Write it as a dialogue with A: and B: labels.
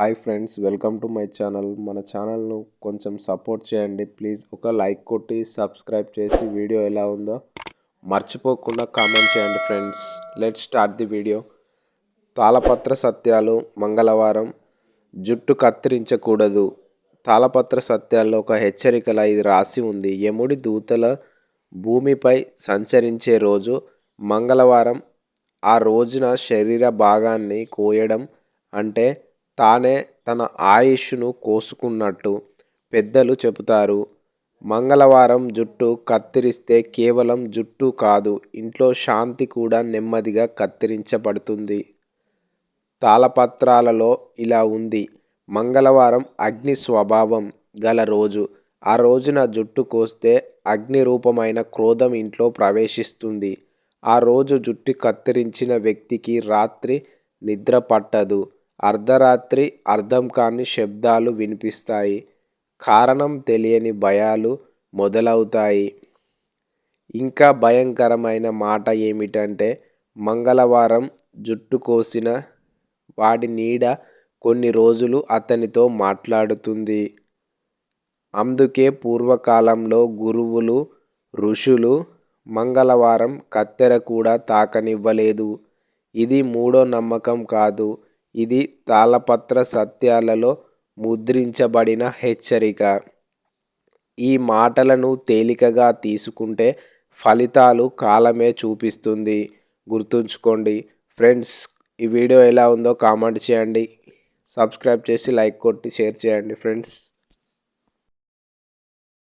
A: Hi friends welcome to my channel. మన ఛానల్ను కొంచెం సపోర్ట్ చేయండి. ప్లీజ్ ఒక లైక్ కొట్టి సబ్స్క్రైబ్ చేసి వీడియో ఎలా ఉందో మర్చిపోకుండా కామెంట్ చేయండి friends. Let start the video. తాళపత్ర సత్యాలు మంగళవారం. జుట్టు కత్తిరించకూడదు. తాళపత్ర సత్యాల్లో ఒక హెచ్చరికల ఇది రాసి ఉంది. యముడి దూతల భూమిపై సంచరించే రోజు మంగళవారం. ఆ రోజున శరీర భాగాన్ని కోయడం అంటే తానే తన ఆయుష్ను కోసుకున్నట్టు పెద్దలు చెబుతారు. మంగళవారం జుట్టు కత్తిరిస్తే కేవలం జుట్టు కాదు ఇంట్లో శాంతి కూడా నెమ్మదిగా కత్తిరించబడుతుంది. తాళపత్రాలలో ఇలా ఉంది. మంగళవారం అగ్ని స్వభావం గల రోజు. ఆ రోజున జుట్టు కోస్తే అగ్ని రూపమైన క్రోధం ఇంట్లో ప్రవేశిస్తుంది. ఆ రోజు జుట్టు కత్తిరించిన వ్యక్తికి రాత్రి నిద్ర పట్టదు. అర్ధరాత్రి అర్థం కాని శబ్దాలు వినిపిస్తాయి. కారణం తెలియని భయాలు మొదలవుతాయి. ఇంకా భయంకరమైన మాట ఏమిటంటే మంగళవారం జుట్టు కోసిన వాడి నీడ కొన్ని రోజులు అతనితో మాట్లాడుతుంది. అందుకే పూర్వకాలంలో గురువులు ఋషులు మంగళవారం కత్తెర కూడా తాకనివ్వలేదు. ఇది మూడో నమ్మకం కాదు. ఇది తాళపత్ర సత్యాలలో ముద్రించబడిన హెచ్చరిక. ఈ మాటలను తేలికగా తీసుకుంటే ఫలితాలు కాలమే చూపిస్తుంది. గుర్తుంచుకోండి ఫ్రెండ్స్ ఈ వీడియో ఎలా ఉందో కామెంట్ చేయండి. సబ్స్క్రైబ్ చేసి లైక్ కొట్టి షేర్ చేయండి ఫ్రెండ్స్.